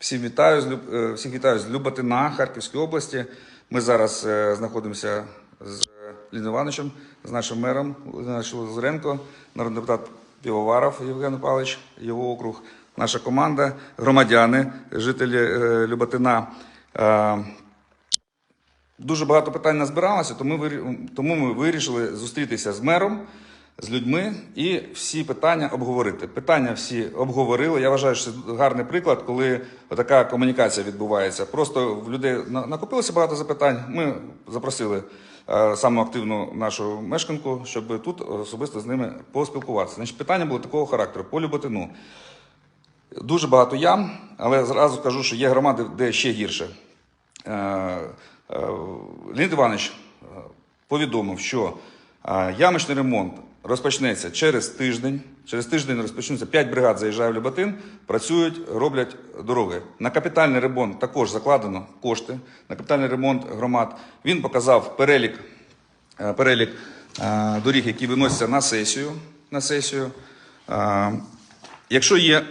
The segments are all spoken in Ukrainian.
Всім вітаю е, всіх вітаю з Люботина Харківської області. Ми зараз е, знаходимося з Ліною Івановичем, з нашим мером Володимиром Лазаренко, народний депутат Півоваров Євген Павлович, його округ, наша команда, громадяни, жителі е, Люботина. Е, Дуже багато питань назбиралося, тому ми вирішили зустрітися з мером, з людьми і всі питання обговорити. Питання всі обговорили. Я вважаю, що це гарний приклад, коли така комунікація відбувається. Просто в людей накопилося багато запитань. Ми запросили е, саму активну нашу мешканку, щоб тут особисто з ними поспілкуватися. Значить, питання було такого характеру по Люботину. Дуже багато ям, але зразу скажу, що є громади, де ще гірше. Е, е, Леонід Іванович повідомив, що ямочний ремонт розпочнеться через тиждень. Через тиждень розпочнуться 5 бригад заїжджає в Люботин, працюють, роблять дороги. На капітальний ремонт також закладено кошти. На капітальний ремонт громад він показав перелік е, перелік е, доріг, які виносяться на сесію. На сесію. Е, Якщо є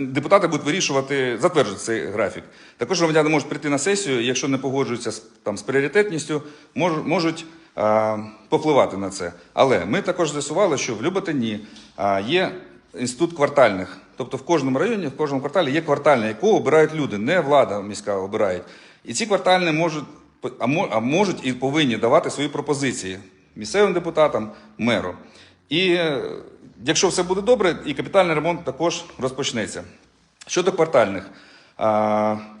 депутати будуть вирішувати, затверджувати цей графік. Також громадяни можуть прийти на сесію, якщо не погоджуються там, з пріоритетністю, мож- можуть е, попливати на це. Але ми також з'ясували, що в Люботині е, є інститут квартальних. Тобто в кожному районі, в кожному кварталі є квартальне, якого обирають люди, не влада міська обирає. І ці квартальні можуть, а можуть і повинні давати свої пропозиції місцевим депутатам, меру. І е, якщо все буде добре, і капітальний ремонт також розпочнеться. Щодо квартальних,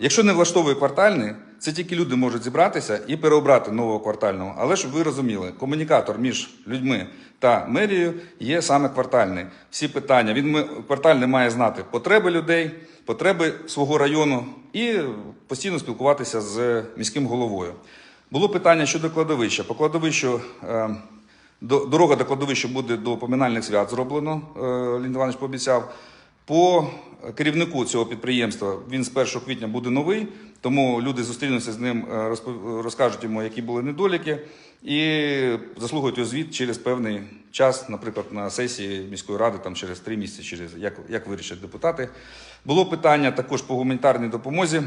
якщо не влаштовує квартальний, це тільки люди можуть зібратися і переобрати нового квартального. Але щоб ви розуміли, комунікатор між людьми та мерією є саме квартальний. Всі питання. Він квартальний має знати потреби людей, потреби свого району і постійно спілкуватися з міським головою. Було питання щодо кладовища. По кладовищу. До- Дорога до кладовища буде до поминальних свят зроблено, е, Леонід Іванович пообіцяв. По керівнику цього підприємства він з 1 квітня буде новий, тому люди зустрінуться з ним, е, розкажуть йому, які були недоліки, і заслухають його звіт через певний час, наприклад, на сесії міської ради, там через три місяці, через як, як вирішать депутати. Було питання також по гуманітарній допомозі.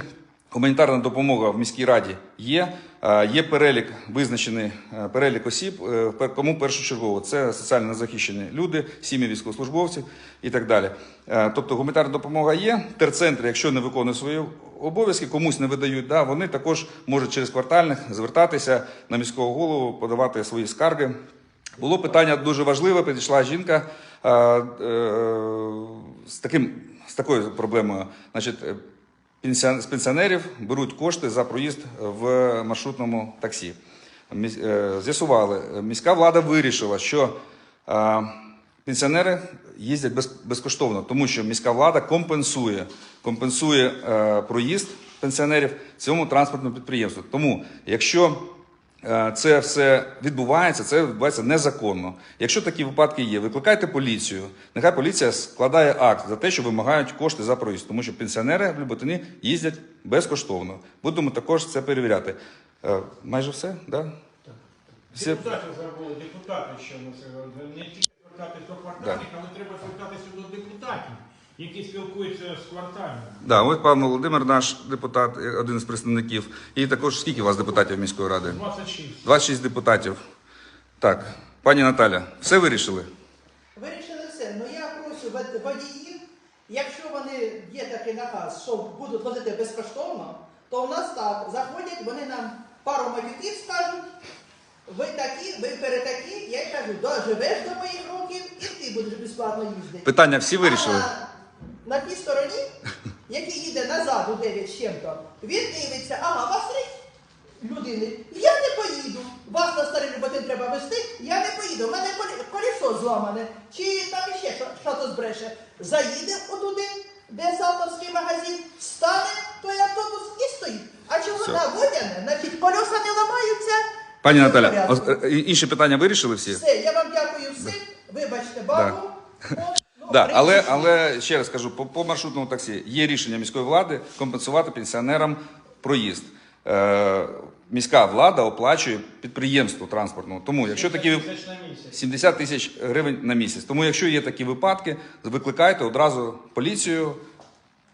Гуманітарна допомога в міській раді є. Е, Є перелік, визначений е, перелік осіб, е, кому першочергово. Це соціально незахищені люди, сім'ї військовослужбовців і так далі. Тобто гуманітарна допомога є. Терцентри, якщо не виконують свої обов'язки, комусь не видають, да, вони також можуть через квартальних звертатися на міського голову, подавати свої скарги. Було питання дуже важливе. Підійшла жінка з таким з такою проблемою. Значить, з пенсіонерів беруть кошти за проїзд в маршрутному таксі. Е, З'ясували, міська влада вирішила, що е, пенсіонери їздять без, безкоштовно, тому що міська влада компенсує, компенсує е, проїзд пенсіонерів цьому транспортному підприємству. Тому, якщо це все відбувається, це відбувається незаконно. Якщо такі випадки є, викликайте поліцію. Нехай поліція складає акт за те, що вимагають кошти за проїзд, тому що пенсіонери в Люботині їздять безкоштовно. Будемо також це перевіряти. Е, Майже все, да? Всі... Депутатів забули, депутати що це. Не тільки звертатись до квартальних, але треба звертатися до депутатів, які спілкуються з квартальними. Да, ось пан Володимир, наш депутат, один з представників. І також скільки у вас депутатів міської ради? 26. 26 депутатів. Так, пані Наталя, все вирішили? Вирішили все. Ну я прошу водіїв, якщо вони є такий наказ, що будуть возити безкоштовно, то у нас так, заходять, вони нам пару матюків скажуть, ви такі, ви перетакі, я й кажу, доживеш до моїх років і ти будеш безплатно їздити. Питання всі вирішили? А на, на тій стороні, який їде назад у 9 з чим-то, він дивиться, ага, вас три людини. Я не поїду. Вас на старий Люботин треба вести, я не поїду. У мене колесо зламане. Чи там іще що, що то збреше. Заїде отуди, де Салтовський магазин, стане той автобус і стоїть. А Все. на водяне? Значить, колеса не ламаються. Пані Наталя, е, інші питання вирішили всі? Все, я вам дякую всім. Вибачте, бабу. Ну, Да, але, але ще раз кажу, по, по маршрутному таксі є рішення міської влади компенсувати пенсіонерам проїзд. Е, міська влада оплачує підприємству транспортному. Тому, якщо такі ви- тисяч на місяць. 70 тисяч гривень на місяць. Тому, якщо є такі випадки, викликайте одразу поліцію.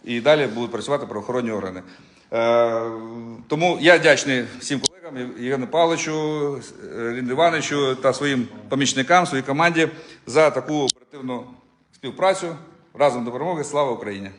і далі будуть працювати правоохоронні органи. Е, тому я вдячний всім колегам, Євгену Павловичу, Лінду Івановичу та своїм помічникам, своїй команді за таку оперативну співпрацю. Разом до перемоги. Слава Україні!